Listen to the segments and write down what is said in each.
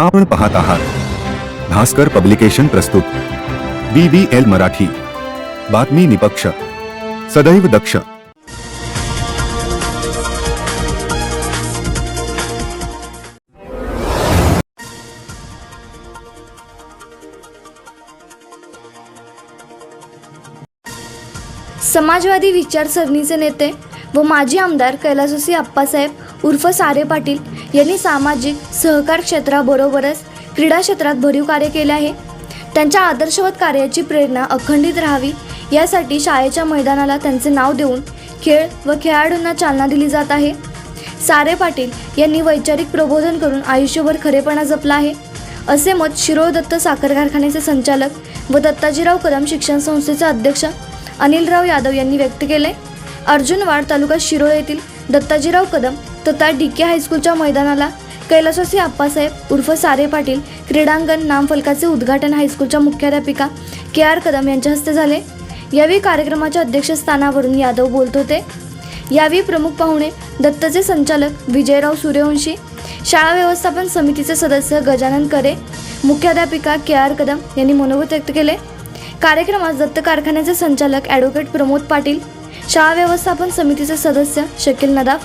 आपण पाहत आहात. भास्कर पब्लिकेशन प्रस्तुत. B B L Marathi. बातमी निपक्ष. सदैव दक्ष. समाजवादी विचारसरणीचे नेते व माजी आमदार कैलासोसी आप्पासाहेब उर्फ सारे पाटील यांनी सामाजिक सहकार क्षेत्राबरोबरच क्रीडा क्षेत्रात भरीव कार्य केले आहे. त्यांच्या आदर्शवत कार्याची प्रेरणा अखंडित राहावी यासाठी शाळेच्या मैदानाला त्यांचे नाव देऊन खेळ व खेळाडूंना चालना दिली जात आहे. सारे पाटील यांनी वैचारिक प्रबोधन करून आयुष्यभर खरेपणा जपला आहे. असे मत शिरोळ दत्त साखर कारखान्याचे संचालक व दत्ताजीराव कदम शिक्षण संस्थेचे अध्यक्ष अनिलराव यादव यांनी व्यक्त केले. अर्जुनवाड तालुका शिरोळ येथील दत्ताजीराव कदम तथा डी के हायस्कूलच्या मैदानाला कैलासवासी आप्पासाहेब उर्फ सारे पाटील क्रीडांगण नामफलकाचे उद्घाटन हायस्कूलच्या मुख्याध्यापिका के आर कदम यांच्या हस्ते झाले. यावेळी कार्यक्रमाच्या अध्यक्षस्थानावरून यादव बोलत होते. यावेळी प्रमुख पाहुणे दत्तचे संचालक विजयराव सूर्यवंशी शाळा व्यवस्थापन समितीचे सदस्य गजानन करे मुख्याध्यापिका के आर कदम यांनी मनोगत व्यक्त केले. कार्यक्रमात दत्त कारखान्याचे संचालक ॲडव्होकेट प्रमोद पाटील शाळा व्यवस्थापन समितीचे सदस्य शकील नदाफ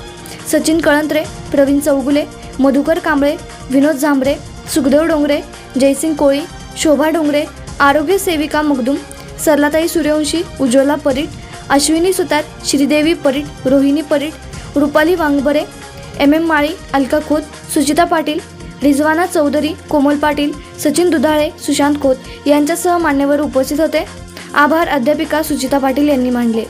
सचिन कळंत्रे प्रवीण चौगुले मधुकर कांबळे विनोद झांबरे सुखदेव डोंगरे जयसिंग कोळी शोभा डोंगरे आरोग्य सेविका मगदूम सरलाताई सूर्यवंशी उज्ज्वला परीट अश्विनी सुतार श्रीदेवी परीट रोहिणी परीट रुपाली वांगबरे एम एम माळी अलका खोत सुचिता पाटील रिजवाना चौधरी कोमल पाटील सचिन दुधाळे सुशांत खोत यांच्यासह मान्यवर उपस्थित होते. आभार अध्यापिका सुचिता पाटील यांनी मांडले.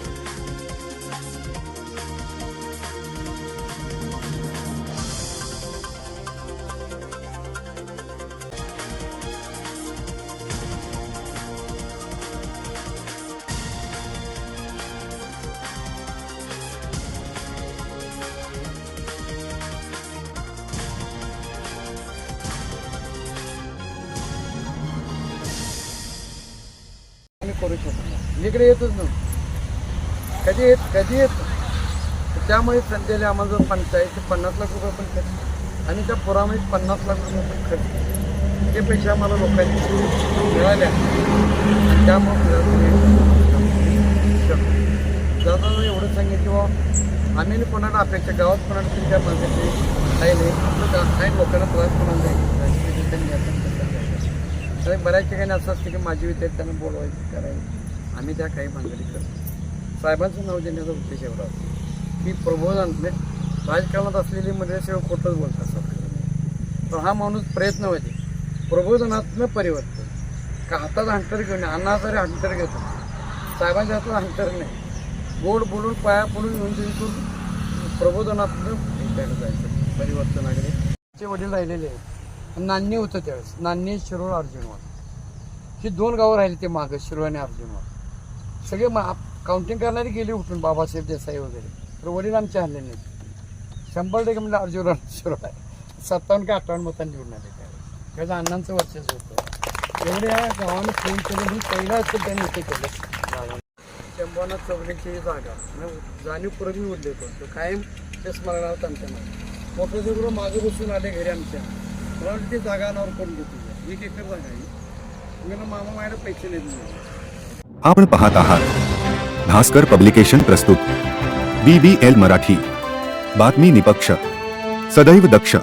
करू शकतो नाही. इकडे येतच नव्हतं कधी येत कधी येत? त्यामुळे संध्याला आम्हाला जो पंचायत पन्नास लाख रुपये पण खर्च. आणि त्या पुरामध्ये पन्नास लाख रुपये पण खर्च. ते पैसे आम्हाला लोकांनी मिळाल्या. आणि त्यामुळे दादा एवढं सांगितलं बाबा. आम्ही कोणाला अपेक्षा गावात कोणाला तरी माणसाची काही नाही. काही लोकांना त्रास कोणाला द्यायचा असं बऱ्याच ठिकाणी असं असतं की माझी विद्यार्थ्यांना बोलवायची करायचं. आम्ही त्या काही मागणी करतो. साहेबांचं नाव देण्याचा उद्देश एवढा असतो. की प्रबोधन म्हणजे राजकारणात असलेली म्हणजे सेवा खोटंच बोलतात असतात पण हा माणूस प्रयत्न होते प्रबोधनातनं परिवर्तन. का हातात हंटर घेऊन अन्ना तरी हंटर घेतो. साहेबांच्या हातात हंटर नाही. गोड बोलून पाया पडून घेऊन तिथून प्रबोधनातनं जायचं. परिवर्तनाकडे. वडील राहिलेले आहेत. नान्नी होतं त्यावेळेस. नान्नी शिरोळ अर्जुनवाड ही दोन गावं राहिली ते मागं शिरोळ आणि अर्जुनवाड सगळे मा काउंटिंग करणारी गेली उठून बाबासाहेब देसाई वगैरे. तर वडील आमचे हल्ले नाही शंभर टक्के म्हणजे अर्जुन शिरोळ आहे. सत्तावन्न का अठ्ठावन्न मतांनी निवडून आले त्यावेळेस त्याचं अण्णांचं वर्चस्व होतं. एवढे या गावाने फोन केलं म्हणून पहिला असं त्यांनी इथे केलं. शंभरनाथ चंपाना ही जागा जाणीवपूर्वक निवडली होतो. तो कायम ते स्मरणार्थ आमच्या मध्ये मोठं माझं मागे बसून आले घरी आमच्या. मला ते जागा अनावर करून देतो एक एकर जागा आहे. मी मामा माझ्याकडे पैसे नाही दिले आपण पाहत आहात. भास्कर पब्लिकेशन प्रस्तुत. B B L Marathi. बातमी निपक्ष. सदैव दक्ष.